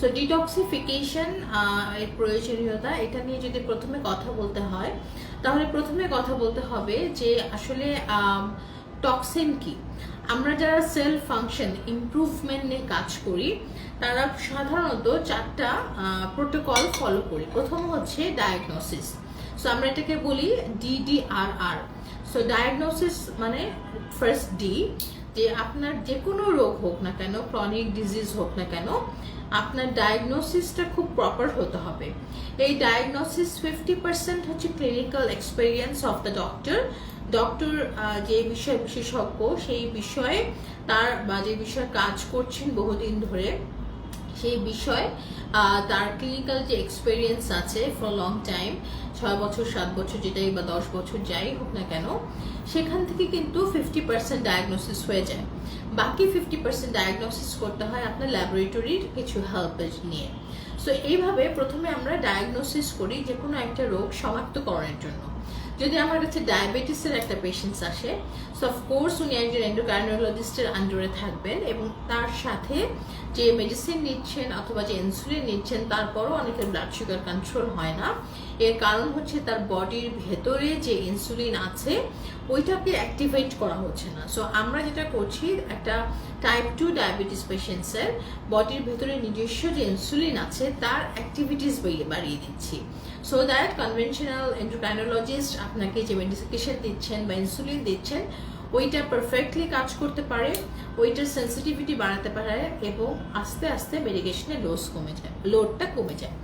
So detoxification এর প্রয়োজনীয়তা, এটা নিয়ে যদি প্রথমে কথা বলতে হয়, তাহলে প্রথমে কথা বলতে হবে যে আসলে টক্সিন কি? আমরা যারা সেল ফাংশন ইমপ্রুভমেন্ট নিয়ে কাজ করি, তারা সাধারণত চারটা প্রোটোকল ফলো করি। প্রথম হচ্ছে ডায়াগনোসিস সো আমরা এটাকে বলি ডিডিআরআর সো ডায়াগনোসিস মানে ফার্স্ট ডি যে আপনার যে কোনো রোগ হোক না কেন ক্রনিক ডিজিজ হোক না কেন, আপনার ডায়াগনোসিসটা খুব প্রপার হতে হবে। এই ডায়াগনোসিস ফিফটি পার্সেন্ট হচ্ছে clinical experience of the doctor doctor যে বিষয়ে বিশেষজ্ঞ, সেই বিষয়ে তার বা যে বিষয়ে কাজ করছেন বহুদিন ধরে। সেই বিষয়ে তার ক্লিনিক্যাল যে এক্সপেরিয়েন্স আছে ফর লং টাইম ছয় বছর, সাত বছর যেটাই বা দশ বছর যাই হোক না কেন, সেখান থেকে কিন্তু ফিফটি পার্সেন্ট ডায়াগনোসিস হয়ে যায়। বাকি ফিফটি পার্সেন্ট ডায়াগনোসিস করতে হয় আপনার ল্যাবরেটরির কিছু হেল্প নিয়ে। সো এইভাবে প্রথমে আমরা ডায়াগনোসিস করি যে কোনো একটা রোগ শনাক্তকরণের জন্য। যদি আমার কাছে ডায়াবেটিসের একটা পেশেন্টস আসে সো অফকোর্স উনি একজন এন্ডোকার্ডিওলজিস্টের আন্ডারে থাকবেন এবং তার সাথে যে মেডিসিন নিচ্ছেন অথবা যে ইনসুলিন নিচ্ছেন, তারপরও অনেকের ব্লাড সুগার কন্ট্রোল হয় না। এর কারণ হচ্ছে তার বডির ভেতরে যে ইনসুলিন আছে, ওইটাকে অ্যাক্টিভেট করা হচ্ছে না। সো আমরা যেটা করছি, একটা টাইপ টু ডায়াবেটিস পেশেন্টসের বডির ভেতরে নিজস্ব যে ইনসুলিন আছে, তার অ্যাক্টিভিটিস বাড়িয়ে দিচ্ছি। সো দ্যাট কনভেনশনাল এন্ডোক্রাইনোলজিস্ট আপনাকে যে মেডিকেশন দিচ্ছেন বা ইনসুলিন দিচ্ছেন, ওইটা পারফেক্টলি কাজ করতে পারে, ওইটার সেন্সিটিভিটি বাড়াতে পারে এবং আস্তে আস্তে মেডিকেশনের ডোজ কমে যায় লোডটা কমে যায়।